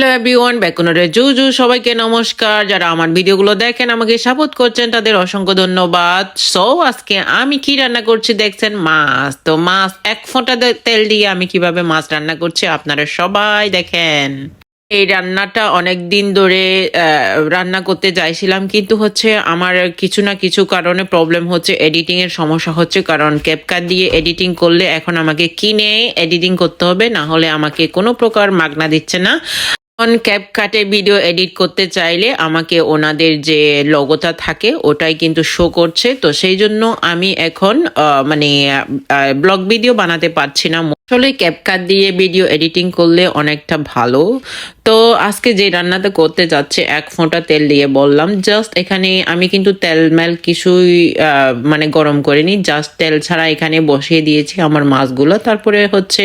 Hello everyone ব্যাকুনরে জু জু সবাইকে নমস্কার। যারা আমার ভিডিওগুলো দেখেন, আমাকে সাপোর্ট করছেন, তাদের অসংখ্য ধন্যবাদ। সো আজকে আমি কি রান্না করছি দেখছেন? মাছ। তো মাছ, এক ফোঁটা তেল দিয়ে আমি কীভাবে মাছ রান্না করছি আপনারা সবাই দেখেন। এই রান্নাটা অনেক দিন ধরে রান্না করতে চাইছিলাম কিন্তু হচ্ছে আমার কিছু না কিছু কারণে প্রবলেম হচ্ছে এডিটিং এর সমস্যা হচ্ছে, কারণ ক্যাপকাট দিয়ে এডিটিং করলে এখন আমাকে কিনে এডিটিং করতে হবে, না হলে আমাকে কোনো প্রকার মাগনা দিচ্ছে না। এখন ক্যাপকাটে ভিডিও এডিট করতে চাইলে আমাকে ওনাদের যে লগতা থাকে, ওটাই কিন্তু শো করছে। তো সেই জন্য আমি এখন মানে ব্লগ ভিডিও বানাতে পারছি না। আসলে ক্যাপকাট দিয়ে ভিডিও এডিটিং করলে অনেকটা ভালো। তো আজকে যে রান্নাটা করতে যাচ্ছে, এক ফোঁটা তেল দিয়ে বললাম। জাস্ট এখানে আমি কিন্তু তেল মেল কিছুই মানে গরম করিনি। জাস্ট তেল ছাড়া এখানে বসিয়ে দিয়েছি আমার মাছগুলো। তারপরে হচ্ছে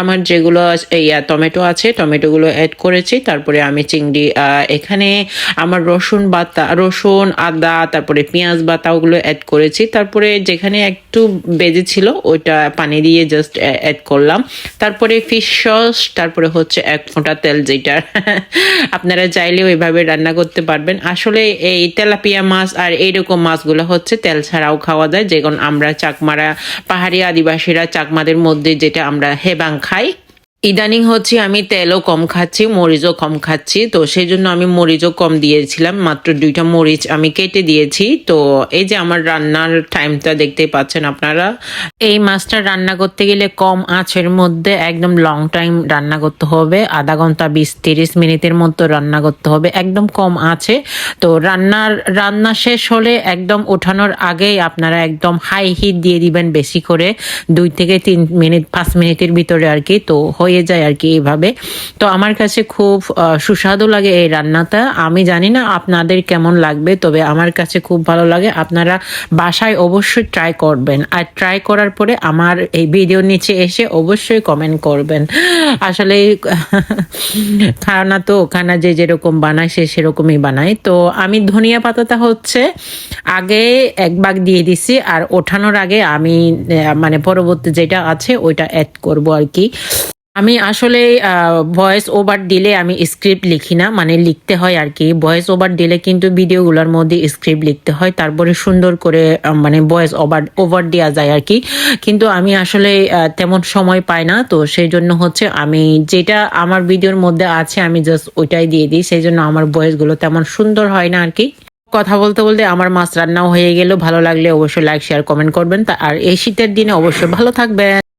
আমার যেগুলো এই টমেটো আছে, টমেটোগুলো অ্যাড করেছি। তারপরে আমি চিংড়ি এখানে আমার রসুন বাতা, রসুন, আদা, তারপরে পেঁয়াজ বাতা ওগুলো অ্যাড করেছি। তারপরে যেখানে একটু বেজে ছিল, ওইটা পানি দিয়ে জাস্ট অ্যাড করলাম তারপরে ফিশ সস তারপরে হচ্ছে এক ফোঁটা তেল যেটা। আপনারা চাইলে ওইভাবে রান্না করতে পারবেন। আসলে এই তেলাপিয়া মাছ আর এইরকম মাছগুলো হচ্ছে তেল ছাড়াও খাওয়া যায়। যেমন আমরা চাকমারা, পাহাড়ি আদিবাসীরা চাকমাদের মধ্যে যেটা আমরা হেবাং খাই ইদানিং হচ্ছে আমি তেলও কম খাচ্ছি, মরিচও কম খাচ্ছি, তো সেই জন্য আমি মরিচও কম দিয়েছিলাম, মাত্র দুইটা মরিচ আমি কেটে দিয়েছি, তো এই যে আমার রান্নার টাইমটা দেখতে পাচ্ছেন আপনারা। এই মাছটা রান্না করতে গেলে কম আঁচের মধ্যে একদম লং টাইম রান্না করতে হবে, আধা ঘণ্টা বিশ তিরিশ মিনিটের মতো রান্না করতে হবে, একদম কম আছে তো রান্নার, রান্না শেষ হলে একদম ওঠানোর আগেই আপনারা একদম হাই হিট দিয়ে দিবেন বেশি করে, দুই থেকে তিন মিনিট, পাঁচ মিনিটের ভিতরে আর কি, তো হয়ে যায় আর কি এইভাবে। তো আমার কাছে খুব সুস্বাদু লাগে এই রান্নাটা। আমি জানি না আপনাদের কেমন লাগবে, তবে আমার কাছে খুব ভালো লাগে। আপনারা বাসায় অবশ্যই ট্রাই করবেন। আর ট্রাই করার পরে আমার এই ভিডিওর নিচে এসে অবশ্যই কমেন্ট করবেন। আসলে, খানা তো খানা যে যেরকম বানায়, সে সেরকমই বানায়। তো আমি ধনিয়া পাতাটা হচ্ছে আগে এক ভাগ দিয়ে দিছি, আর ওঠানোর আগে আমি মানে পরবর্তী যেটা আছে, ওইটা অ্যাড করব আর কি। আমি আসলে ভয়েস ওভার দিলে আমি স্ক্রিপ্ট লিখি না। মানে লিখতে হয় আর কি। ভয়েস ওভার দিলে কিন্তু ভিডিওগুলোর মধ্যে স্ক্রিপ্ট লিখতে হয়। তারপরে সুন্দর করে মানে ভয়েস ওভার ওভার দেওয়া যায় আর কি। কিন্তু আমি আসলে তেমন সময় পাই না। তো সেই জন্য হচ্ছে আমি যেটা আমার ভিডিওর মধ্যে আছে, আমি জাস্ট ওইটাই দিয়ে দিই। সেই জন্য আমার ভয়েসগুলো তেমন সুন্দর হয় না আর কি। কথা বলতে বলতে আমার মাছ রান্নাও হয়ে গেল। ভালো লাগলে অবশ্যই লাইক শেয়ার কমেন্ট করবেন। আর এই শীতের দিনে অবশ্যই ভালো থাকবেন।